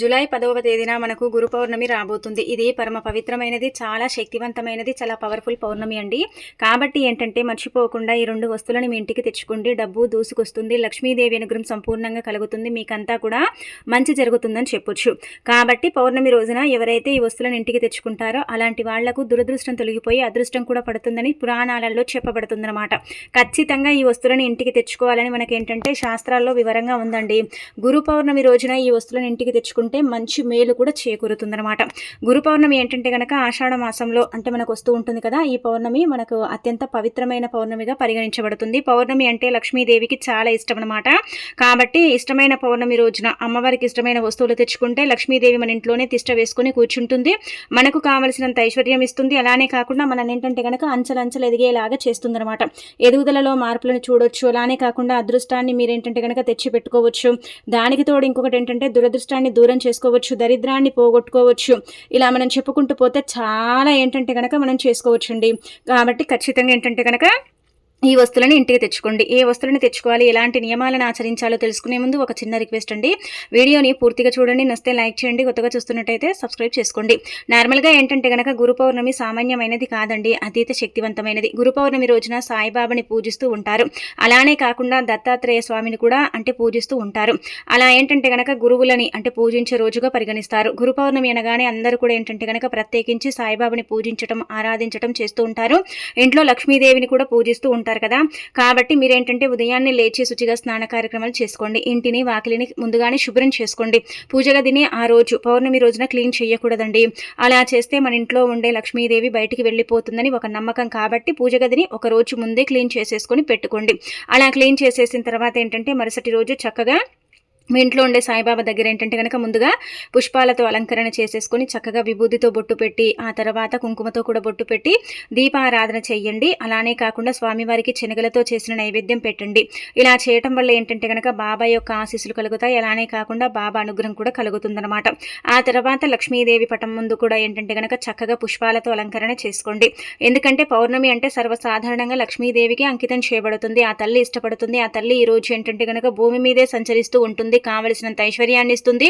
July పదవ తేదీన మనకు గురు పౌర్ణమి రాబోతుంది. ఇది పరమ పవిత్రమైనది చాలా శక్తివంతమైనది చాలా పవర్ఫుల్ పౌర్ణమి అండి. కాబట్టి ఏంటంటే మర్చిపోకుండా ఈ రెండు వస్తువులను మీ ఇంటికి తెచ్చుకోండి. డబ్బు దూసుకొస్తుంది లక్ష్మీదేవి అనుగ్రహం సంపూర్ణంగా కలుగుతుంది. మీకంతా కూడా మంచి జరుగుతుందని చెప్పొచ్చు. కాబట్టి పౌర్ణమి రోజున ఎవరైతే ఈ వస్తువులను ఇంటికి తెచ్చుకుంటారో అలాంటి వాళ్ళకు దురదృష్టం తొలగిపోయి అదృష్టం కూడా పడుతుందని పురాణాలలో చెప్పబడుతుందన్నమాట. ఖచ్చితంగా ఈ వస్తువులను ఇంటికి తెచ్చుకోవాలని మనకేంటంటే శాస్త్రాల్లో వివరంగా ఉందండి. గురు పౌర్ణమి రోజున ఈ వస్తువులను ఇంటికి చేసుకుంటే మంచి మేలు కూడా చేకూరుతుందన్నమాట. గురు పౌర్ణమి ఏంటంటే కనుక ఆషాఢ మాసంలో అంటే మనకు వస్తూ ఉంటుంది కదా ఈ పౌర్ణమి మనకు అత్యంత పవిత్రమైన పౌర్ణమిగా పరిగణించబడుతుంది. పౌర్ణమి అంటే లక్ష్మీదేవికి చాలా ఇష్టం అనమాట కాబట్టి ఇష్టమైన పౌర్ణమి రోజున అమ్మవారికి ఇష్టమైన వస్తువులు తెచ్చుకుంటే లక్ష్మీదేవి మన ఇంట్లోనే తిష్ట వేసుకుని కూర్చుంటుంది. మనకు కావలసినంత ఐశ్వర్యం ఇస్తుంది. అలానే కాకుండా మనం ఏంటంటే కనుక అంచలంచలు ఎదిగేలాగా చేస్తుందన్నమాట. ఎదుగుదలలో మార్పులను చూడొచ్చు. అలానే కాకుండా అదృష్టాన్ని మీరేంటంటే కనుక తెచ్చి పెట్టుకోవచ్చు దానికి తోడు ఇంకొకటి ఏంటంటే దురదృష్టాన్ని దూరం చేసుకోవచ్చు దరిద్రాన్ని పోగొట్టుకోవచ్చు. ఇలా మనం చెప్పుకుంటూ పోతే చాలా ఏంటంటే కనుక మనం చేసుకోవచ్చండి. కాబట్టి ఖచ్చితంగా ఏంటంటే కనుక ఈ వస్తువులను ఇంటికి తెచ్చుకోండి. ఏ వస్తువులను తెచ్చుకోవాలి? ఎలాంటి నియమాలను ఆచరించాలో తెలుసుకునే ముందు ఒక చిన్న రిక్వెస్ట్ అండి. వీడియోని పూర్తిగా చూడండి. నస్తే లైక్ చేయండి. కొత్తగా చూస్తున్నట్టయితే సబ్స్క్రైబ్ చేసుకోండి. నార్మల్గా ఏంటంటే కనుక గురు పౌర్ణమి సామాన్యమైనది కాదండి. అతీత శక్తివంతమైనది. గురు పౌర్ణమి రోజున సాయిబాబాని పూజిస్తూ ఉంటారు. అలానే కాకుండా దత్తాత్రేయ స్వామిని కూడా అంటే పూజిస్తూ ఉంటారు. అలా ఏంటంటే కనుక గురువులని అంటే పూజించే రోజుగా పరిగణిస్తారు. గురు పౌర్ణమి అనగానే అందరూ కూడా ఏంటంటే కనుక ప్రత్యేకించి సాయిబాబాని పూజించడం ఆరాధించడం చేస్తూ ఉంటారు. ఇంట్లో లక్ష్మీదేవిని కూడా పూజిస్తూ ఉంటారు. కదా. కాబట్టి మీరేంటంటే ఉదయాన్నే లేచి శుచిగా స్నాన కార్యక్రమాలు చేసుకోండి. ఇంటిని వాకిలిని ముందుగానే శుభ్రం చేసుకోండి. పూజ గదిని ఆ రోజు పౌర్ణమి రోజున క్లీన్ చేయకూడదండి. అలా చేస్తే మన ఇంట్లో ఉండే లక్ష్మీదేవి బయటికి వెళ్ళిపోతుందని ఒక నమ్మకం కాబట్టి పూజ గదిని ఒక రోజు ముందే క్లీన్ చేసేసుకొని పెట్టుకోండి. అలా క్లీన్ చేసేసిన తర్వాత ఏంటంటే మరుసటి రోజు చక్కగా మీ ఇంట్లో ఉండే సాయిబాబా దగ్గర ఏంటంటే కనుక ముందుగా పుష్పాలతో అలంకరణ చేసేసుకొని చక్కగా విభూతితో బొట్టు పెట్టి ఆ తర్వాత కుంకుమతో కూడా బొట్టు పెట్టి దీపారాధన చెయ్యండి. అలానే కాకుండా స్వామివారికి శనగలతో చేసిన నైవేద్యం పెట్టండి. ఇలా చేయటం వల్ల ఏంటంటే కనుక బాబా యొక్క ఆశీస్సులు కలుగుతాయి. అలానే కాకుండా బాబా అనుగ్రహం కూడా కలుగుతుందన్నమాట. ఆ తర్వాత లక్ష్మీదేవి పటం ముందు కూడా ఏంటంటే కనుక చక్కగా పుష్పాలతో అలంకరణ చేసుకోండి. ఎందుకంటే పౌర్ణమి అంటే సర్వసాధారణంగా లక్ష్మీదేవికి అంకితం చేయబడుతుంది. ఆ తల్లి ఇష్టపడుతుంది. ఆ తల్లి ఈ రోజు ఏంటంటే కనుక భూమి మీదే సంచరిస్తూ ఉంటుంది. కావలసినంత ఐశ్వర్యాన్ని ఇస్తుంది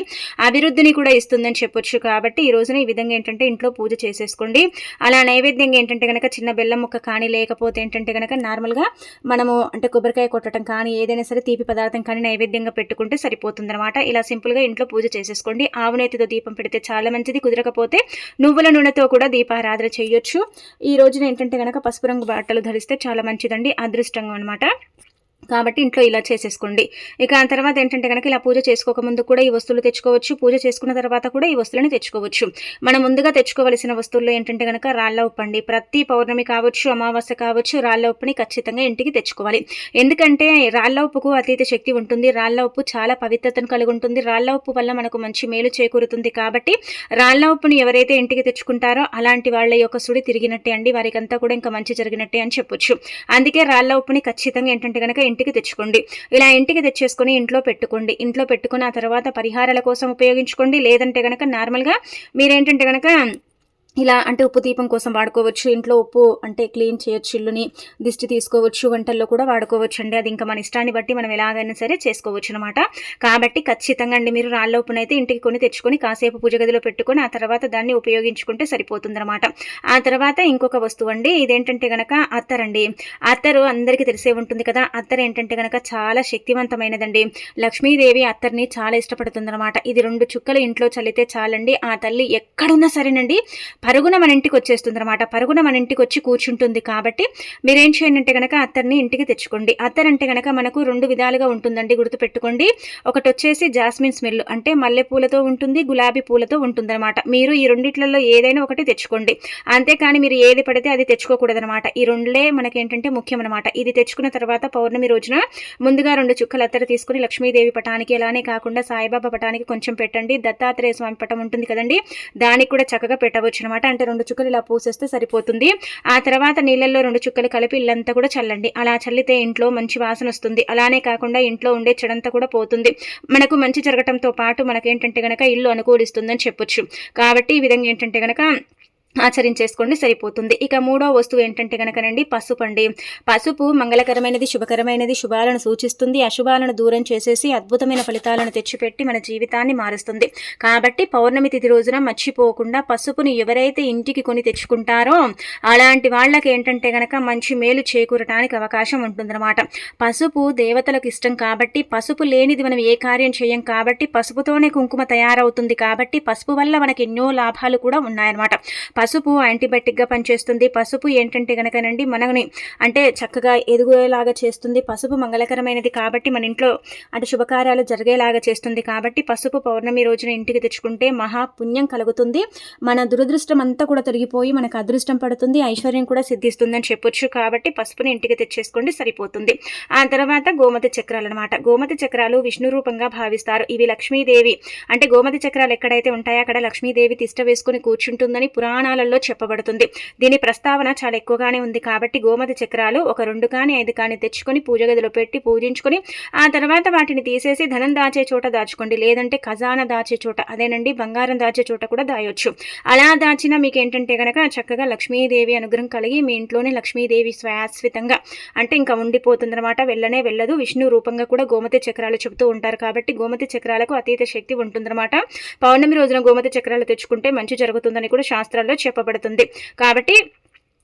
అభివృద్ధిని కూడా ఇస్తుందని చెప్పొచ్చు. కాబట్టి ఈ రోజున ఈ విధంగా ఏంటంటే ఇంట్లో పూజ చేసేసుకోండి. అలా నైవేద్యంగా ఏంటంటే కనుక చిన్న బెల్లం ముక్క కానీ లేకపోతే ఏంటంటే కనుక నార్మల్గా మనము అంటే కొబ్బరికాయ కొట్టడం కానీ ఏదైనా సరే తీపి పదార్థం కానీ నైవేద్యంగా పెట్టుకుంటే సరిపోతుందన్నమాట. ఇలా సింపుల్గా ఇంట్లో పూజ చేసేసుకోండి. ఆవునేతితో దీపం పెడితే చాలా మంచిది. కుదరకపోతే నువ్వుల నూనెతో కూడా దీపారాధన చేయొచ్చు. ఈ రోజున ఏంటంటే కనుక పసుపు రంగు బట్టలు ధరిస్తే చాలా మంచిదండి. అదృష్టంగా అనమాట కాబట్టి ఇంట్లో ఇలా చేసేసుకోండి. ఇక ఆ తర్వాత ఏంటంటే కనుక ఇలా పూజ చేసుకోక ముందు కూడా ఈ వస్తువులు తెచ్చుకోవచ్చు. పూజ చేసుకున్న తర్వాత కూడా ఈ వస్తువులను తెచ్చుకోవచ్చు. మనం ముందుగా తెచ్చుకోవలసిన వస్తువుల్లో ఏంటంటే కనుక రాళ్ళ ఉప్పు అండి. ప్రతి పౌర్ణమి కావచ్చు అమావాస్య కావచ్చు రాళ్ళ ఉప్పుని ఖచ్చితంగా ఇంటికి తెచ్చుకోవాలి. ఎందుకంటే రాళ్ళ ఉప్పుకు అతీత శక్తి ఉంటుంది. రాళ్ళ ఉప్పు చాలా పవిత్రతను కలిగి ఉంటుంది. రాళ్ళ ఉప్పు వల్ల మనకు మంచి మేలు చేకూరుతుంది కాబట్టి రాళ్ళ ఉప్పుని ఎవరైతే ఇంటికి తెచ్చుకుంటారో అలాంటి వాళ్ళ యొక్క సుడి తిరిగినట్టే అండి. వారికంతా కూడా ఇంకా మంచి జరిగినట్టే అని చెప్పొచ్చు. అందుకే రాళ్ళ ఉప్పుని ఖచ్చితంగా ఏంటంటే కనుక ఇంటికి తెచ్చుకోండి. ఇలా ఇంటికి తెచ్చేసుకొని ఇంట్లో పెట్టుకోండి. ఇంట్లో పెట్టుకున్న తర్వాత పరిహారాల కోసం ఉపయోగించుకోండి. లేదంటే కనుక నార్మల్గా మీరేంటంటే కనుక ఇలా అంటే ఉప్పు దీపం కోసం వాడుకోవచ్చు. ఇంట్లో ఉప్పు అంటే క్లీన్ చేయొచ్చు ఇల్లుని దిష్టి తీసుకోవచ్చు వంటల్లో కూడా వాడుకోవచ్చు అండి అది ఇంకా మన ఇష్టాన్ని బట్టి మనం ఎలాగైనా సరే చేసుకోవచ్చు అనమాట కాబట్టి ఖచ్చితంగా అండి మీరు రాళ్ళ ఉప్పునైతే ఇంటికి కొని తెచ్చుకొని కాసేపు పూజ గదిలో పెట్టుకొని ఆ తర్వాత దాన్ని ఉపయోగించుకుంటే సరిపోతుందన్నమాట ఆ తర్వాత ఇంకొక వస్తువు అండి. ఇదేంటంటే గనక అత్తరండి అత్తరు అందరికీ తెలిసే ఉంటుంది కదా. అత్తరు ఏంటంటే గనక చాలా శక్తివంతమైనదండి. లక్ష్మీదేవి అత్తర్ని చాలా ఇష్టపడుతుందన్నమాట. ఇది రెండు చుక్కలు ఇంట్లో చల్లితే చాలండి. ఆ తల్లి ఎక్కడున్నా సరేనండి పరుగున మన ఇంటికి వచ్చేస్తుంది అనమాట పరుగున మన ఇంటికి వచ్చి కూర్చుంటుంది కాబట్టి మీరేం చేయండి అంటే కనుక అత్తర్ని ఇంటికి తెచ్చుకోండి. అత్తర్ అంటే కనుక మనకు రెండు విధాలుగా ఉంటుందండి గుర్తుపెట్టుకోండి. ఒకటి వచ్చేసి జాస్మిన్ స్మెల్ అంటే మల్లె పూలతో ఉంటుంది గులాబీ పూలతో ఉంటుందన్నమాట. మీరు ఈ రెండిట్లలో ఏదైనా ఒకటి తెచ్చుకోండి. అంతేకాని మీరు ఏది పడితే అది తెచ్చుకోకూడదనమాట ఈ రెండులే మనకేంటంటే ముఖ్యమనమాట ఇది తెచ్చుకున్న తర్వాత పౌర్ణమి రోజున ముందుగా రెండు చుక్కలు అత్తర తీసుకుని లక్ష్మీదేవి పటానికి అలానే కాకుండా సాయిబాబా పటానికి కొంచెం పెట్టండి. దత్తాత్రేయ స్వామి పటం ఉంటుంది కదండి. దానికి కూడా చక్కగా పెట్టవచ్చు అనమాట అంటే రెండు చుక్కలు ఇలా పూసేస్తే సరిపోతుంది. ఆ తర్వాత నీళ్ళల్లో రెండు చుక్కలు కలిపి ఇల్లంతా కూడా చల్లండి. అలా చల్లితే ఇంట్లో మంచి వాసన వస్తుంది. అలానే కాకుండా ఇంట్లో ఉండే చెడంతా కూడా పోతుంది. మనకు మంచి జరగటంతో పాటు మనకేంటంటే గనక ఇల్లు అనుకూలిస్తుందని చెప్పొచ్చు. కాబట్టి ఈ విధంగా ఏంటంటే గనక ఆచరించేసుకోండి సరిపోతుంది. ఇక మూడో వస్తువు ఏంటంటే కనుకనండి పసుపు అండి పసుపు మంగళకరమైనది శుభకరమైనది శుభాలను సూచిస్తుంది. అశుభాలను దూరం చేసేసి అద్భుతమైన ఫలితాలను తెచ్చిపెట్టి మన జీవితాన్ని మారుస్తుంది. కాబట్టి పౌర్ణమి తిథి రోజున మర్చిపోకుండా పసుపుని ఎవరైతే ఇంటికి కొని తెచ్చుకుంటారో అలాంటి వాళ్ళకి ఏంటంటే గనక మంచి మేలు చేకూరటానికి అవకాశం ఉంటుందన్నమాట. పసుపు దేవతలకు ఇష్టం కాబట్టి పసుపు లేనిది మనం ఏ కార్యం చేయం కాబట్టి పసుపుతోనే కుంకుమ తయారవుతుంది కాబట్టి పసుపు వల్ల మనకి ఎన్నో లాభాలు కూడా ఉన్నాయన్నమాట. పసుపు యాంటీబయాటిక్గా పనిచేస్తుంది. పసుపు ఏంటంటే కనుకనండి మనని అంటే చక్కగా ఎదుగులాగా చేస్తుంది. పసుపు మంగళకరమైనది కాబట్టి మన ఇంట్లో అంటే శుభకార్యాలు జరిగేలాగా చేస్తుంది. కాబట్టి పసుపు పౌర్ణమి రోజున ఇంటికి తెచ్చుకుంటే మహా పుణ్యం కలుగుతుంది. మన దురదృష్టం అంతా కూడా తొలగిపోయి మనకు అదృష్టం పడుతుంది. ఐశ్వర్యం కూడా సిద్ధిస్తుందని చెప్పొచ్చు. కాబట్టి పసుపుని ఇంటికి తెచ్చేసుకోండి సరిపోతుంది. ఆ తర్వాత గోమతి చక్రాలు అనమాట గోమతి చక్రాలు విష్ణు రూపంగా భావిస్తారు. ఇవి లక్ష్మీదేవి అంటే గోమతి చక్రాలు ఎక్కడైతే ఉంటాయో అక్కడ లక్ష్మీదేవి తిష్ట వేసుకుని కూర్చుంటుందని పురాణ పురాణాలలో చెప్పబడుతుంది. దీని ప్రస్తావన చాలా ఎక్కువగానే ఉంది కాబట్టి గోమతి చక్రాలు ఒక రెండు కానీ ఐదు కానీ తెచ్చుకొని పూజ గదిలో పెట్టి పూజించుకొని ఆ తర్వాత వాటిని తీసేసి ధనం దాచే చోట దాచుకోండి. లేదంటే ఖజానా దాచే చోట అదేనండి బంగారం దాచే చోట కూడా దాయొచ్చు. అలా దాచినా మీకు ఏంటంటే కనుక చక్కగా లక్ష్మీదేవి అనుగ్రహం కలిగి మీ ఇంట్లోనే లక్ష్మీదేవి స్వయాశ్వితంగా అంటే ఇంకా ఉండిపోతుందన్నమాట. వెళ్ళనే వెళ్ళదు. విష్ణు రూపంగా కూడా గోమతి చక్రాలు చెబుతూ ఉంటారు కాబట్టి గోమతి చక్రాలకు అతీత శక్తి ఉంటుందన్నమాట. పౌర్ణమి రోజున గోమతి చక్రాలు తెచ్చుకుంటే మంచి జరుగుతుందని కూడా శాస్త్రాల్లో చెప్పబడుతుంది. కాబట్టి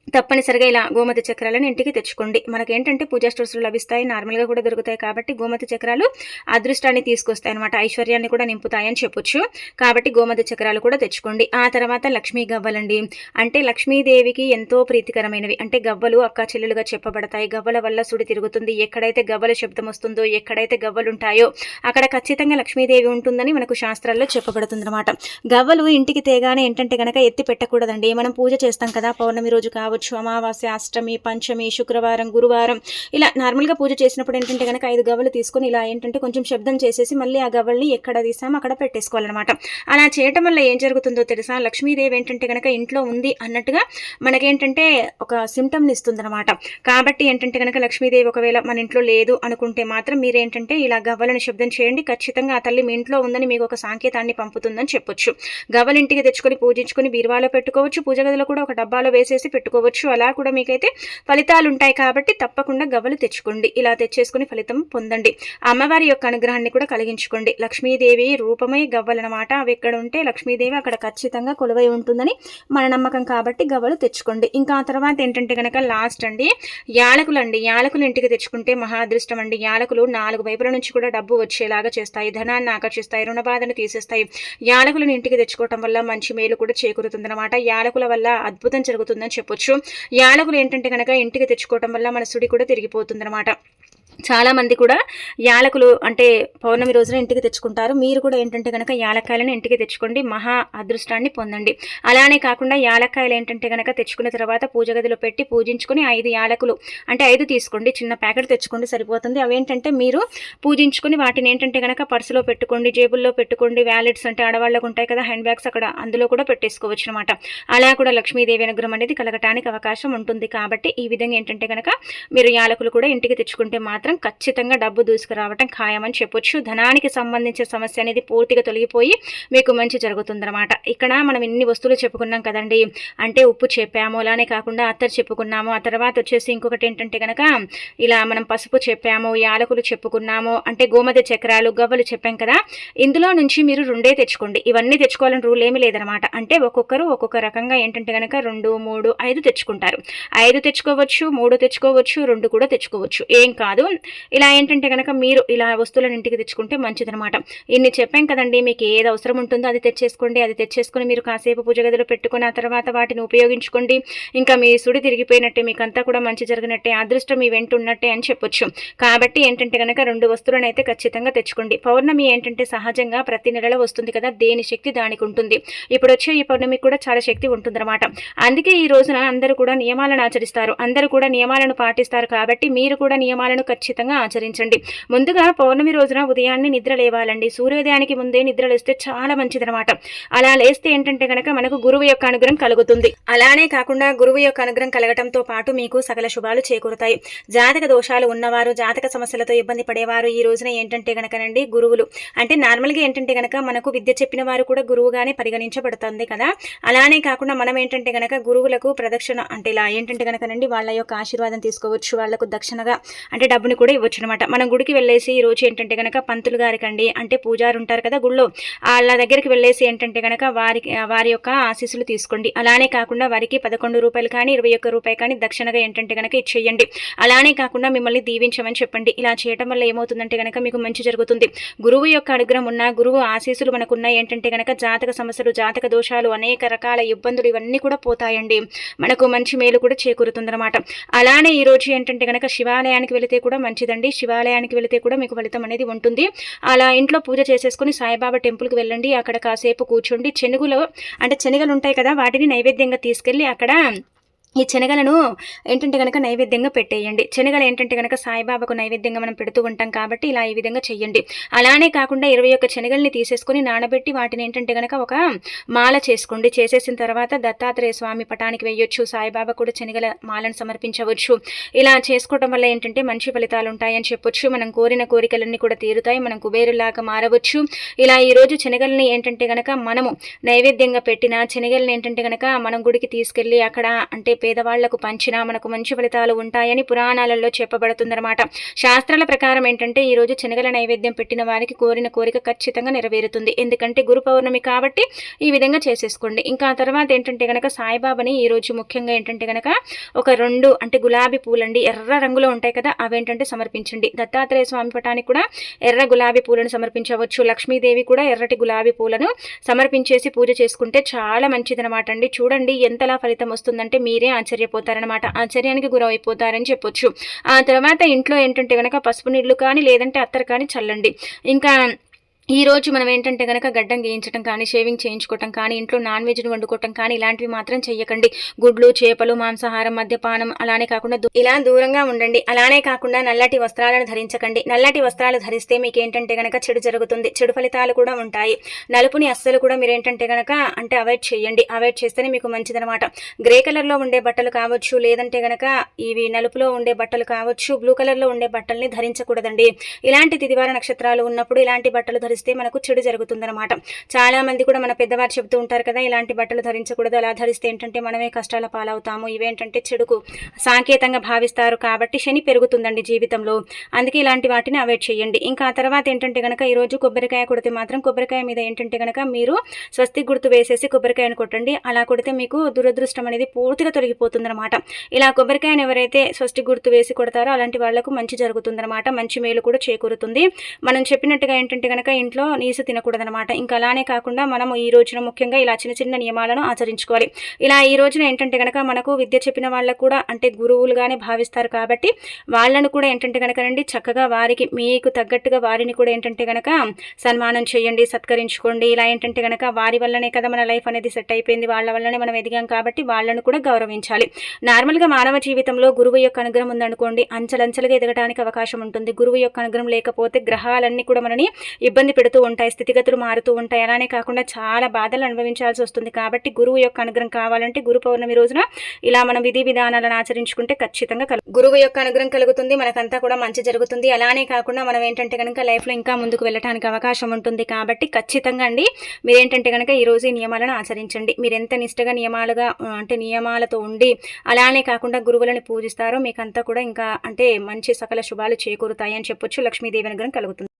తప్పనిసరిగా ఇలా గోమతి చక్రాలను ఇంటికి తెచ్చుకోండి. మనకేంటంటే పూజా స్టోర్స్లో లభిస్తాయి నార్మల్గా కూడా దొరుకుతాయి కాబట్టి గోమతి చక్రాలు అదృష్టాన్ని తీసుకొస్తాయి అనమాట ఐశ్వర్యాన్ని కూడా నింపుతాయని చెప్పొచ్చు. కాబట్టి గోమతి చక్రాలు కూడా తెచ్చుకోండి. ఆ తర్వాత లక్ష్మీ గవ్వలండి. అంటే లక్ష్మీదేవికి ఎంతో ప్రీతికరమైనవి. అంటే గవ్వలు అక్క చెల్లెలుగా చెప్పబడతాయి. గవ్వల వల్ల సుడి తిరుగుతుంది. ఎక్కడైతే గవ్వల శబ్దం వస్తుందో ఎక్కడైతే గవ్వలు ఉంటాయో అక్కడ ఖచ్చితంగా లక్ష్మీదేవి ఉంటుందని మనకు శాస్త్రాల్లో చెప్పబడుతుంది అనమాట గవ్వలు ఇంటికి తేగానే ఏంటంటే కనుక ఎత్తి పెట్టకూడదండి. మనం పూజ చేస్తాం కదా పౌర్ణమి రోజు కావచ్చు కావచ్చు అమావాస్య అష్టమి పంచమి శుక్రవారం గురువారం. ఇలా నార్మల్గా పూజ చేసినప్పుడు ఏంటంటే కనుక ఐదు గవ్వలు తీసుకొని ఇలా ఏంటంటే కొంచెం శబ్దం చేసేసి మళ్ళీ ఆ గవ్వల్ని ఎక్కడ తీసామో అక్కడ పెట్టేసుకోవాలన్నమాట. అలా చేయటం వల్ల ఏం జరుగుతుందో తెలుసా? లక్ష్మీదేవి ఏంటంటే కనుక ఇంట్లో ఉంది అన్నట్టుగా మనకేంటంటే ఒక సిమ్టమ్ని ఇస్తుందన్నమాట. కాబట్టి ఏంటంటే కనుక లక్ష్మీదేవి ఒకవేళ మన ఇంట్లో లేదు అనుకుంటే మాత్రం మీరేంటంటే ఇలా గవ్వలను శబ్దం చేయండి. ఖచ్చితంగా ఆ తల్లి మీ ఇంట్లో ఉందని మీకు ఒక సాంకేతాన్ని పంపుతుందని చెప్పొచ్చు. గవ్వలింటికి తెచ్చుకొని పూజించుకొని బీరువాలో పెట్టుకోవచ్చు. పూజ గదిలో కూడా ఒక డబ్బాలో వేసేసి పెట్టుకోవచ్చు. చేసుకోవచ్చు. అలా కూడా మీకైతే ఫలితాలు ఉంటాయి కాబట్టి తప్పకుండా గవ్వలు తెచ్చుకోండి. ఇలా తెచ్చేసుకుని ఫలితం పొందండి. అమ్మవారి యొక్క అనుగ్రహాన్ని కూడా కలిగించుకోండి. లక్ష్మీదేవి రూపమే గవ్వలన్నమాట. అవి ఎక్కడ ఉంటే లక్ష్మీదేవి అక్కడ ఖచ్చితంగా కొలువై ఉంటుందని మన నమ్మకం కాబట్టి గవ్వలు తెచ్చుకోండి. ఇంకా ఆ తర్వాత ఏంటంటే కనుక లాస్ట్ అండి యాలకులు అండి యాలకులు ఇంటికి తెచ్చుకుంటే మహాదృష్టం అండి యాలకులు నాలుగు వైపుల నుంచి కూడా డబ్బు వచ్చేలాగా చేస్తాయి. ధనాన్ని ఆకర్షిస్తాయి. రుణ బాధను తీసేస్తాయి. యాలకులను ఇంటికి తెచ్చుకోవటం వల్ల మంచి మేలు కూడా చేకూరుతుందన్నమాట. యాలకుల వల్ల అద్భుతం జరుగుతుందని చెప్పొచ్చు. యాలకులు ఏంటంటే కనుక ఇంటికి తెచ్చుకోవటం వల్ల మన సుడి కూడా తిరిగిపోతుందన్నమాట. చాలామంది కూడా యాలకులు అంటే పౌర్ణమి రోజున ఇంటికి తెచ్చుకుంటారు. మీరు కూడా ఏంటంటే కనుక యాలక్కాయలను ఇంటికి తెచ్చుకోండి. మహా అదృష్టాన్ని పొందండి. అలానే కాకుండా యాలక్కాయలు ఏంటంటే కనుక తెచ్చుకున్న తర్వాత పూజ గదిలో పెట్టి పూజించుకొని ఐదు యాలకులు అంటే ఐదు తీసుకోండి. చిన్న ప్యాకెట్ తెచ్చుకోండి సరిపోతుంది. అవేంటంటే మీరు పూజించుకొని వాటిని ఏంటంటే కనుక పర్సులో పెట్టుకోండి జేబుల్లో పెట్టుకోండి. వ్యాలెట్స్ అంటే ఆడవాళ్ళకు ఉంటాయి కదా హ్యాండ్ బ్యాగ్స్ అక్కడ అందులో కూడా పెట్టేసుకోవచ్చు అనమాట అలా కూడా లక్ష్మీదేవి అనుగ్రహం అనేది కలగటానికి అవకాశం ఉంటుంది. కాబట్టి ఈ విధంగా ఏంటంటే కనుక మీరు యాలకులు కూడా ఇంటికి తెచ్చుకుంటే మాత్రం మాత్రం ఖచ్చితంగా డబ్బు దూసుకురావటం ఖాయమని చెప్పొచ్చు. ధనానికి సంబంధించిన సమస్య అనేది పూర్తిగా తొలగిపోయి మీకు మంచి జరుగుతుందన్నమాట. ఇక్కడ మనం ఎన్ని వస్తువులు చెప్పుకున్నాం కదండి. అంటే ఉప్పు చెప్పాము అలానే కాకుండా అత్తరు చెప్పుకున్నాము. ఆ తర్వాత వచ్చేసి ఇంకొకటి ఏంటంటే కనుక ఇలా మనం పసుపు చెప్పాము యాలకులు చెప్పుకున్నాము అంటే గోమతి చక్రాలు గవ్వలు చెప్పాం కదా. ఇందులో నుంచి మీరు రెండే తెచ్చుకోండి. ఇవన్నీ తెచ్చుకోవాలని రూల్ ఏమీ లేదనమాట అంటే ఒక్కొక్కరు ఒక్కొక్క రకంగా ఏంటంటే కనుక రెండు మూడు ఐదు తెచ్చుకుంటారు. ఐదు తెచ్చుకోవచ్చు మూడు తెచ్చుకోవచ్చు రెండు కూడా తెచ్చుకోవచ్చు. ఏం కాదు. ఇలా ఏంటంటే కనుక మీరు ఇలా వస్తువులను ఇంటికి తెచ్చుకుంటే మంచిదనమాట ఇన్ని చెప్పాం కదండి మీకు ఏది అవసరం ఉంటుందో అది తెచ్చేసుకోండి అది తెచ్చేసుకుని మీరు కాసేపు పూజ గదిలో పెట్టుకుని ఆ తర్వాత వాటిని ఉపయోగించుకోండి. ఇంకా మీ సుడి తిరిగిపోయినట్టే మీకు అంతా కూడా మంచి జరిగినట్టే అదృష్టం మీ వెంట ఉన్నట్టే అని చెప్పొచ్చు. కాబట్టి ఏంటంటే కనుక రెండు వస్తువులను అయితే ఖచ్చితంగా తెచ్చుకోండి. పౌర్ణమి ఏంటంటే సహజంగా ప్రతి నెలలో వస్తుంది కదా దేని శక్తి దానికి ఉంటుంది. ఇప్పుడు వచ్చే ఈ పౌర్ణమికి కూడా చాలా శక్తి ఉంటుందన్నమాట. అందుకే ఈ రోజున అందరూ కూడా నియమాలను ఆచరిస్తారు. అందరూ కూడా నియమాలను పాటిస్తారు కాబట్టి మీరు కూడా నియమాలను ఖచ్చితంగా ఆచరించండి. ముందుగా పౌర్ణమి రోజున ఉదయాన్నే నిద్ర లేవాలండి. సూర్యోదయానికి ముందే నిద్ర లేస్తే చాలా మంచిదనమాట అలా లేస్తే ఏంటంటే కనుక మనకు గురువు యొక్క అనుగ్రహం కలుగుతుంది. అలానే కాకుండా గురువు యొక్క అనుగ్రహం కలగటంతో పాటు మీకు సకల శుభాలు చేకూరుతాయి. జాతక దోషాలు ఉన్నవారు జాతక సమస్యలతో ఇబ్బంది పడేవారు ఈ రోజున ఏంటంటే గనకనండి గురువులు. అంటే నార్మల్గా ఏంటంటే గనక మనకు విద్య చెప్పిన వారు కూడా గురువుగానే పరిగణించబడుతుంది కదా. అలానే కాకుండా మనం ఏంటంటే గనక గురువులకు ప్రదక్షిణ అంటే ఇలా ఏంటంటే కనుకనండి వాళ్ళ యొక్క ఆశీర్వాదం తీసుకోవచ్చు. వాళ్ళకు దక్షిణగా అంటే డబ్బు డబ్బుని కూడా ఇవ్వచ్చు అనమాట మనం గుడికి వెళ్ళేసి ఈ రోజు ఏంటంటే గనక పంతులు గారికండి అంటే పూజారు ఉంటారు కదా గుళ్ళో వాళ్ళ దగ్గరికి వెళ్ళేసి ఏంటంటే గనక వారికి వారి యొక్క ఆశీస్సులు తీసుకోండి. అలానే కాకుండా వారికి పదకొండు రూపాయలు కానీ ఇరవై ఒక్క రూపాయి కానీ దక్షిణగా ఏంటంటే గనక ఇచ్చేయండి. అలానే కాకుండా మిమ్మల్ని దీవించమని చెప్పండి. ఇలా చేయటం వల్ల ఏమవుతుందంటే గనక మీకు మంచి జరుగుతుంది. గురువు యొక్క అనుగ్రహం ఉన్న గురువు ఆశీస్సులు మనకున్న ఏంటంటే గనక జాతక సమస్యలు జాతక దోషాలు అనేక రకాల ఇబ్బందులు ఇవన్నీ కూడా పోతాయండి. మనకు మంచి మేలు కూడా చేకూరుతుందన్నమాట. అలానే ఈ రోజు ఏంటంటే గనక శివాలయానికి వెళితే కూడా మంచిదండి. శివాలయానికి వెళితే కూడా మీకు ఫలితం అనేది ఉంటుంది. అలా ఇంట్లో పూజ చేసేసుకుని సాయిబాబా టెంపుల్కి వెళ్ళండి. అక్కడ కాసేపు కూర్చోండి. చెనుగులో అంటే శనగలు ఉంటాయి కదా వాటిని నైవేద్యంగా తీసుకెళ్ళి అక్కడ ఈ శనగలను ఏంటంటే కనుక నైవేద్యంగా పెట్టేయండి. శనగలు ఏంటంటే కనుక సాయిబాబాకు నైవేద్యంగా మనం పెడుతూ ఉంటాం కాబట్టి ఇలా ఈ విధంగా చెయ్యండి. అలానే కాకుండా ఇరవై ఒక్క శనగల్ని తీసేసుకొని నానబెట్టి వాటిని ఏంటంటే కనుక ఒక మాల చేసుకోండి. చేసేసిన తర్వాత దత్తాత్రేయ స్వామి పటానికి వేయొచ్చు సాయిబాబా కూడా శనగల మాలను సమర్పించవచ్చు. ఇలా చేసుకోవడం వల్ల ఏంటంటే మంచి ఫలితాలు ఉంటాయని చెప్పొచ్చు. మనం కోరిన కోరికలన్నీ కూడా తీరుతాయి మనం కుబేరులాగా మారవచ్చు. ఇలా ఈరోజు శనగల్ని ఏంటంటే కనుక మనము నైవేద్యంగా పెట్టిన శనగల్ని ఏంటంటే కనుక మనం గుడికి తీసుకెళ్ళి అక్కడ అంటే పేదవాళ్ళకు పంచినా మనకు మంచి ఫలితాలు ఉంటాయని పురాణాలలో చెప్పబడుతుందన్నమాట. శాస్త్రాల ప్రకారం ఏంటంటే ఈ రోజు శనగల నైవేద్యం పెట్టిన వారికి కోరిన కోరిక ఖచ్చితంగా నెరవేరుతుంది. ఎందుకంటే గురు పౌర్ణమి కాబట్టి ఈ విధంగా చేసేసుకోండి. ఇంకా తర్వాత ఏంటంటే కనుక సాయిబాబాని ఈ రోజు ముఖ్యంగా ఏంటంటే కనుక ఒక రెండు అంటే గులాబీ పూలండి ఎర్ర రంగులో ఉంటాయి కదా అవేంటంటే సమర్పించండి. దత్తాత్రేయ స్వామి పటానికి కూడా ఎర్ర గులాబీ పూలను సమర్పించవచ్చు. లక్ష్మీదేవి కూడా ఎర్రటి గులాబీ పూలను సమర్పించేసి పూజ చేసుకుంటే చాలా మంచిదనమాట అండి. చూడండి ఎంతలా ఫలితం వస్తుందంటే మీరే ఆశ్చర్యపోతారనమాట ఆశ్చర్యానికి గురైపోతారని చెప్పొచ్చు. ఆ తర్వాత ఇంట్లో ఏంటంటే కనుక పసుపు నీళ్ళు కానీ లేదంటే అత్తరు కానీ చల్లండి. ఇంకా ఈ రోజు మనం ఏంటంటే కనుక గడ్డం గేయించడం కానీ షేవింగ్ చేయించుకోవటం కానీ ఇంట్లో నాన్ వెజ్ను వండుకోవటం కానీ ఇలాంటివి మాత్రం చెయ్యకండి. గుడ్లు చేపలు మాంసాహారం మద్యపానం అలానే కాకుండా ఇలా దూరంగా ఉండండి. అలానే కాకుండా నల్లటి వస్త్రాలను ధరించకండి. నల్లటి వస్త్రాలు ధరిస్తే మీకు ఏంటంటే కనుక చెడు జరుగుతుంది. చెడు ఫలితాలు కూడా ఉంటాయి. నలుపుని అస్సలు కూడా మీరు ఏంటంటే కనుక అంటే అవాయిడ్ చేయండి అవాయిడ్ చేస్తేనే మీకు మంచిదనమాట. గ్రే కలర్లో ఉండే బట్టలు కావచ్చు లేదంటే కనుక ఇవి నలుపులో ఉండే బట్టలు కావచ్చు బ్లూ కలర్లో ఉండే బట్టల్ని ధరించకూడదండి. ఇలాంటి తిదివార నక్షత్రాలు ఉన్నప్పుడు ఇలాంటి బట్టలు ధరిస్తే ధరిస్తే మనకు చెడు జరుగుతుందన్నమాట. చాలా మంది కూడా మన పెద్దవారు చెబుతూ ఉంటారు కదా ఇలాంటి బట్టలు ధరించకూడదు. అలా ధరిస్తే ఏంటంటే మనమే కష్టాల పాలవుతాము. ఇవేంటంటే చెడుకు సాంకేతంగా భావిస్తారు కాబట్టి శని పెరుగుతుందండి జీవితంలో. అందుకే ఇలాంటి వాటిని అవాయిడ్ చేయండి. ఇంకా ఆ తర్వాత ఏంటంటే కనుక ఈరోజు కొబ్బరికాయ కొడితే మాత్రం కొబ్బరికాయ మీద ఏంటంటే కనుక మీరు స్వస్తి గుర్తు వేసేసి కొబ్బరికాయను కొట్టండి. అలా కొడితే మీకు దురదృష్టం అనేది పూర్తిగా తొలగిపోతుందన్నమాట. ఇలా కొబ్బరికాయను ఎవరైతే స్వస్తి గుర్తు వేసి కొడతారో అలాంటి వాళ్ళకు మంచి జరుగుతుందన్నమాట. మంచి మేలు కూడా చేకూరుతుంది. మనం చెప్పినట్టుగా ఏంటంటే కనుక ఇంట్లో నీసు తినకూడదనమాట ఇంకా అలానే కాకుండా మనం ఈ రోజున ముఖ్యంగా ఇలా చిన్న చిన్న నియమాలను ఆచరించుకోవాలి. ఇలా ఈ రోజున ఏంటంటే కనుక మనకు విద్య చెప్పిన వాళ్ళకు కూడా అంటే గురువులుగానే భావిస్తారు కాబట్టి వాళ్ళను కూడా ఏంటంటే కనుక రండి చక్కగా వారికి మీకు తగ్గట్టుగా వారిని కూడా ఏంటంటే కనుక సన్మానం చేయండి సత్కరించుకోండి. ఇలా ఏంటంటే కనుక వారి వల్లనే కదా మన లైఫ్ అనేది సెట్ అయిపోయింది వాళ్ళ వల్లనే మనం ఎదిగాం కాబట్టి వాళ్ళను కూడా గౌరవించాలి. నార్మల్గా మానవ జీవితంలో గురువు యొక్క అనుగ్రహం ఉందనుకోండి అంచలంచలుగా ఎదగడానికి అవకాశం ఉంటుంది. గురువు యొక్క అనుగ్రహం లేకపోతే గ్రహాలన్నీ కూడా మనని ఇబ్బంది ఇబ్బంది పెడుతూ ఉంటాయి స్థితిగతులు మారుతూ ఉంటాయి. అలానే కాకుండా చాలా బాధలు అనుభవించాల్సి వస్తుంది. కాబట్టి గురువు యొక్క అనుగ్రహం కావాలంటే గురు పౌర్ణమి రోజున ఇలా మనం విధి విధానాలను ఆచరించుకుంటే ఖచ్చితంగా కలు గురువు యొక్క అనుగ్రహం కలుగుతుంది. మనకంతా కూడా మంచి జరుగుతుంది. అలానే కాకుండా మనం ఏంటంటే కనుక లైఫ్లో ఇంకా ముందుకు వెళ్ళడానికి అవకాశం ఉంటుంది. కాబట్టి ఖచ్చితంగా అండి మీరేంటంటే కనుక ఈ రోజు ఈ నియమాలను ఆచరించండి. మీరు ఎంత నిష్టగా నియమాలుగా అంటే నియమాలతో ఉండి అలానే కాకుండా గురువులను పూజిస్తారో మీకంతా కూడా ఇంకా అంటే మంచి సకల శుభాలు చేకూరుతాయి అని చెప్పొచ్చు. లక్ష్మీదేవి అనుగ్రహం కలుగుతుంది.